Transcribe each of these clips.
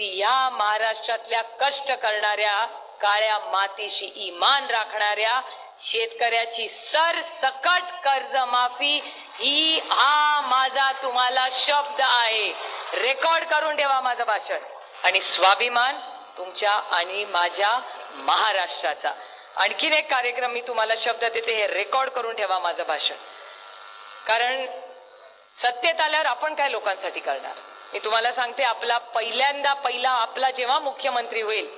ती या महाराष्ट्रातल्या कष्ट करणाऱ्या काळ्या मातीशी इमान राखणाऱ्या शेतकऱ्याची सर सकट कर्ज माफी ही हा माझा तुम्हाला शब्द आहे. रेकॉर्ड करून ठेवा माझं भाषण. आणि स्वाभिमान तुमच्या आणि माझ्या महाराष्ट्राचा. आणखीन एक कार्यक्रम मी तुम्हाला शब्द देते हे रेकॉर्ड करून ठेवा माझं भाषण. कारण सत्तेत आल्यावर आपण काय लोकांसाठी करणार? मी तुम्हाला सांगते आपला पहिल्यांदा पहिला आपला जेव्हा मुख्यमंत्री होईल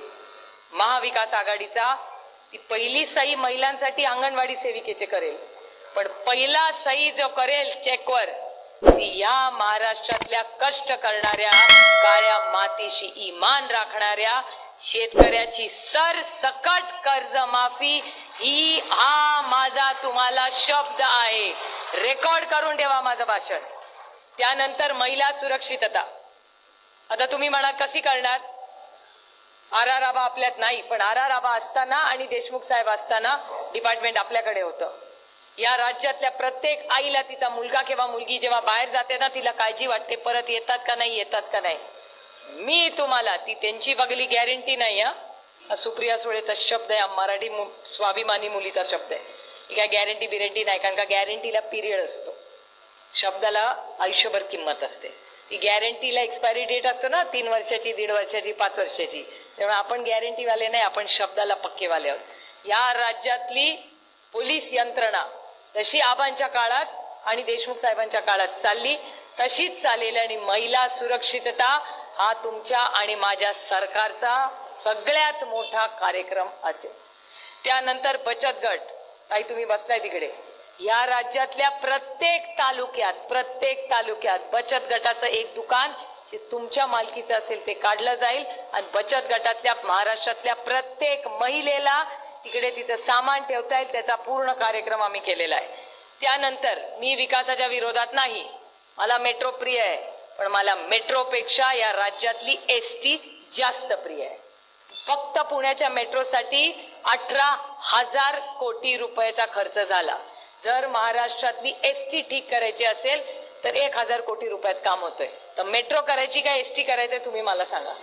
महाविकास आघाडीचा ती पहिली सही महिलांसाठी अंगणवाडी सेविकेचे करेल. पण पहिला सही जो करेल चेकवर ती या महाराष्ट्रातल्या कष्ट करणाऱ्या काळ्या मातीशी इमान राखणाऱ्या शेतकऱ्याची सर सकट कर्ज माफी ही हा माझा तुम्हाला शब्द आहे. रेकॉर्ड करून ठेवा माझं भाषण. त्यानंतर महिला सुरक्षितता. आता तुम्ही म्हणा कशी करणार? आर आर आबा आपल्यात नाही पण आर आर आबा असताना आणि देशमुख साहेब असताना डिपार्टमेंट आपल्याकडे होतं. या राज्यातल्या प्रत्येक आईला तिचा मुलगा किंवा मुलगी जेव्हा बाहेर जाते ना तिला काळजी वाटते परत येतात का नाही येतात का नाही. मी तुम्हाला ती त्यांची बघली गॅरंटी नाही हा. सुप्रिया सुळेचा शब्द आहे मराठी स्वाभिमानी मुलीचा शब्द आहे. ही काय गॅरंटी बिरंटी नाही कारण का गॅरंटीला पिरियड असतो. शब्दाला आयुष्यभर किंमत असते. ती गॅरंटीला एक्सपायरी डेट असतो ना तीन वर्षाची दीड वर्षाची पाच वर्षाची. त्यामुळे आपण गॅरंटीवाले नाही आपण शब्दाला पक्केवाले आहोत. या राज्यातली पोलीस यंत्रणा जशी आबांच्या काळात आणि देशमुख साहेबांच्या काळात चालली तशीच चालेल आणि महिला सुरक्षितता हा तुमच्या आणि माझ्या सरकारचा सगळ्यात मोठा कार्यक्रम असेल. त्यानंतर बचत गट. काही तुम्ही बसलाय तिकडे. या राज्यातल्या प्रत्येक तालुक्यात प्रत्येक तालुक्यात बचत गटाचं एक दुकान जे तुमच्या मालकीचं असेल ते काढलं जाईल. आणि बचत गटातल्या महाराष्ट्रातल्या प्रत्येक महिलेला तिकडे तिचं सामान ठेवता येईल त्याचा पूर्ण कार्यक्रम आम्ही केलेला आहे. त्यानंतर मी विकासाच्या विरोधात नाही. मला मेट्रो प्रिय आहे पण मला मेट्रोपेक्षा या राज्यातली एस टी जास्त प्रिय आहे. फक्त पुण्याच्या मेट्रोसाठी अठरा हजार कोटी रुपयाचा खर्च झाला. जर महाराष्ट्रातली एस टी ठीक करायची असेल तर एक हजार कोटी रुपयात काम होतंय. तर मेट्रो करायची का एस टी करायचंय तुम्ही मला सांगा.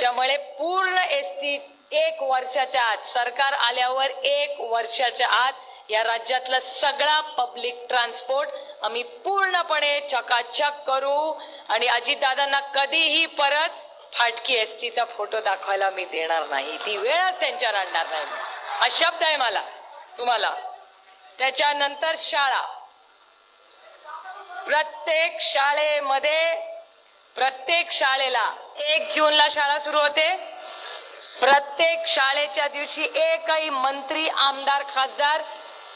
त्यामुळे पूर्ण एस टी एक वर्षाच्या आत सरकार आल्यावर एक वर्षाच्या आत या राज्यातलं सगळा पब्लिक ट्रान्सपोर्ट आम्ही पूर्णपणे चकाचक करू आणि अजितदादांना कधीही परत फाटकी एस टीचा फोटो दाखवायला मी देणार नाही. ती वेळच त्यांच्यावर आणणार नाही. हा शब्द आहे मला. तुम्हाला. त्याच्यानंतर शाळा. प्रत्येक शाळेमध्ये प्रत्येक शाळेला एक जूनला शाळा सुरू होते. प्रत्येक शाळेच्या दिवशी एकही मंत्री आमदार खासदार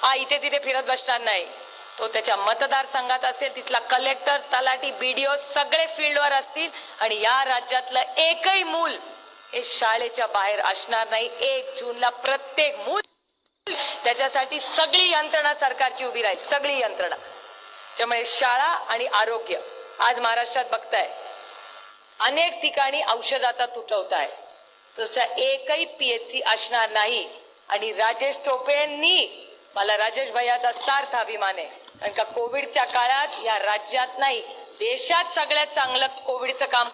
हा इथे तिथे फिरत बसणार नाही. तो त्याच्या मतदारसंघात असेल तिथला कलेक्टर तलाठी बीडीओ सगळे फील्डवर असतील आणि या राज्यातलं एकही मूल हे शाळेच्या बाहेर असणार नाही. एक जूनला प्रत्येक मूल त्याच्यासाठी सगळी यंत्रणा सरकारची उभी राहील सगळी यंत्रणा. त्यामुळे शाळा आणि आरोग्य आज महाराष्ट्रात बघताय. अनेक ठिकाणी औषधाचा तुटवता आहे तसा एकही पीएचसी असणार नाही. आणि राजेश टोपेंनी मला राजेश भैयाचा सार्थ अभिमान आहे. कारण का कोविडच्या काळात या राज्यात नाही देशात सगळ्यात चांगलं कोविडचं काम